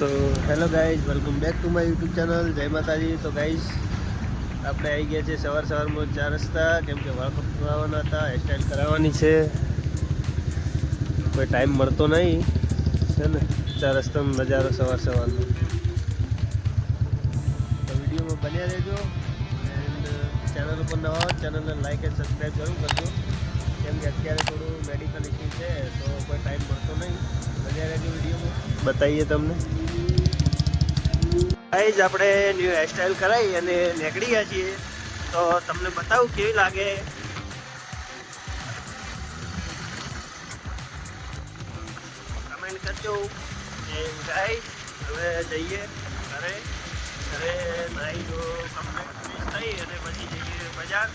તો hello guys welcome back to my YouTube channel Jai Mataji. તો guys આપણે આવી ગયા છે સવાર સવારમાં ચાર રસ્તા. કેમ કે વાળ કપાવવાના હતા હેરસ્ટાઈલ કરાવવાની છે. કોઈ ટાઈમ મળતો નહીં. છે ને? ચાર રસ્તાનો નજારો સવાર સવારનો. તો વિડીયોમાં બન્યા રહેજો. એન્ડ ચેનલ ઉપર નવા હોય ચેનલને લાઈક એન્ડ સબસ્ક્રાઈબ જરૂર કરજો. કેમ કે અત્યારે થોડું મેડિકલ ઇસ્યુ છે, તો કોઈ ટાઈમ મળતો નહીં. બન્યા રહેજો વિડીયોમાં. બતાવીએ તમને. ગાઈઝ આપણે ન્યૂ હેરસ્ટાઈલ કરાવી અને નીકળી છીએ. તો તમને બતાવું કેવી લાગે. કમેન્ટ કરજો. એ હવે જઈએ ઘરે. ઘરે નાઈ જો કમ્પ્લીટ થઈ અને પછી જઈએ બજાર.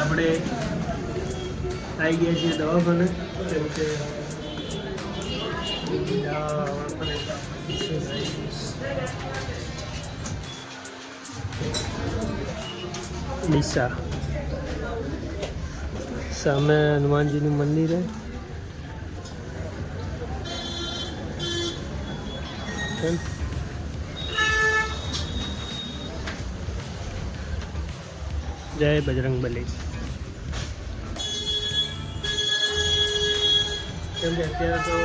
આપણે આવી ગયા છીએ દવાખાને. કેમ કે ડીસા સામે હનુમાનજીનું મંદિર છે કેમ? જય બજરંગ બલી કેમ કે અત્યારે તો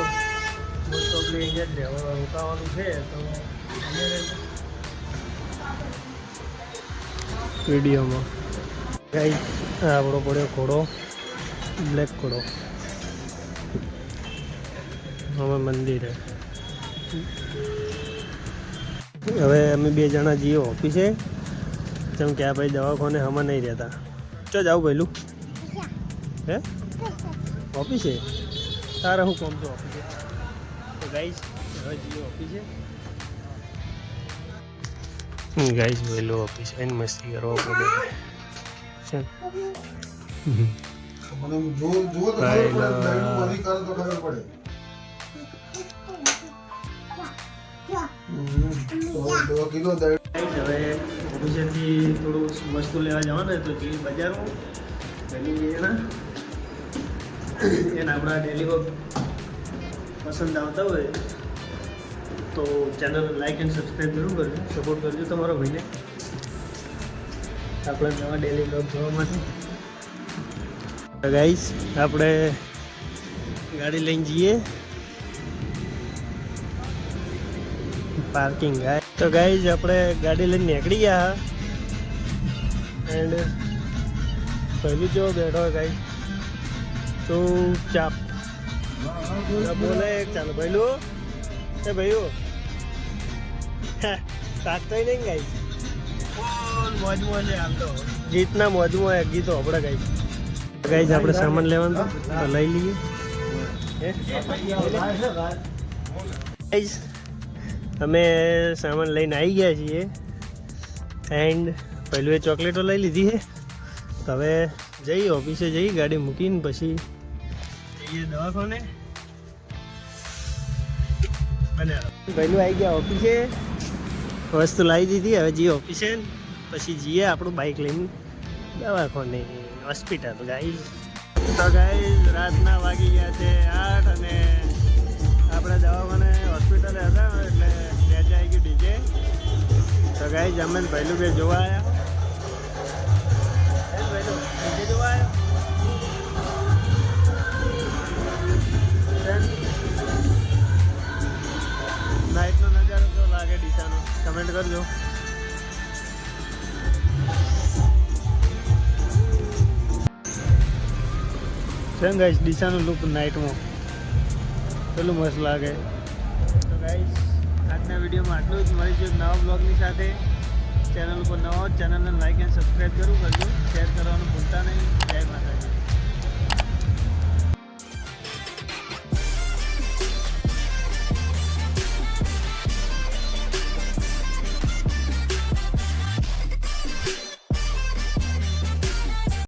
મોસ્ટ ઓફલી અહીંયા જ રોકાવાનું છે તો વિડીયોમાં. ગાઈ આપણો પડ્યો ઘોડો બ્લેક ઘોડો. હવે મંદિરે હવે અમે બે જણા જઈએ ઓફિસે જેમ કે આ ભાઈ દવાખાને હમણાં નહીં રહેતા. ચો જાવ પહેલું હે? ઓફિસે? તારે હું કોમ છું ઓફિસે? તો ગાઈસ જઈએ ઓફિસે ગાઈસ વહેલો ઓફિસે આવીને મસ્તી કરવા પડે છે મને જો જો તો ખબર પડે તો ખબર પડે. હવે ઓફિસેથી થોડું વસ્તુ લેવા જવાનું તો જઈએ બજારમાં પહેલી એના એના આપણા ડેલી વર્ક પસંદ આવતા હોય, તો ચેનલ લાઈક એન્ડ સબસ્ક્રાઈબ જરૂર કરજો. સપોર્ટ કરજો તમારો ભાઈને. આપણે નવા ડેલી બ્લોગ જોવા માટે. ગાઈસ આપણે ગાડી લઈને જઈએ. પાર્કિંગ તો ગાઈઝ આપણે ગાડી લઈને નીકળી ગયા. એન્ડ પહેલું જો બેઠો ગાઈ ચૂપચાપ બોલે એક ચાલો ભાઈ એ ભાઈઓ તાકતો નહીં ગાઈ ફૂલ મોજમાં આમ તો. ગીતના મોજમાં એક ગીતો આપણે ગાઈ ગાઈઝ આપણે સામાન લેવાનું તો લઈ લઈએ. અમે સામાન લઈને આવી ગયા છીએ. એન્ડ પહેલું એ ચોકલેટો લઈ લીધી છે. તો હવે જઈએ ઓફિસે જઈ ગાડી મૂકીને પછી જઈએ દવાખાને. પહેલું આવી ગયા ઓફિસે? વસ્તુ લાવી દીધી હવે જઈએ ઓફિસે પછી જઈએ આપણું બાઇક લઈને દવાખાને હોસ્પિટલ ગાઈઝ તો ગાઈઝ રાતના વાગી ગયા છે આઠ અને આપણે દવાખાને હોસ્પિટલે હતા એટલે ત્યાં આવી ગયું ડીજે. તો ગાઈઝ અમે પહેલું બે જોવા આવ્યા છે ને ગાઈસ ડીસાનું લુક નાઇટમાં પેલું મસ્ત લાગે તો ગાઈસ આજના વિડીયોમાં આટલું જ. મળીશું નવા બ્લોગની સાથે. ચેનલ ઉપર નવા ચેનલને લાઈક એન્ડ સબસ્ક્રાઈબ જરૂર કરજો. શેર કરવાનું ભૂલતા નહીં. જય માતા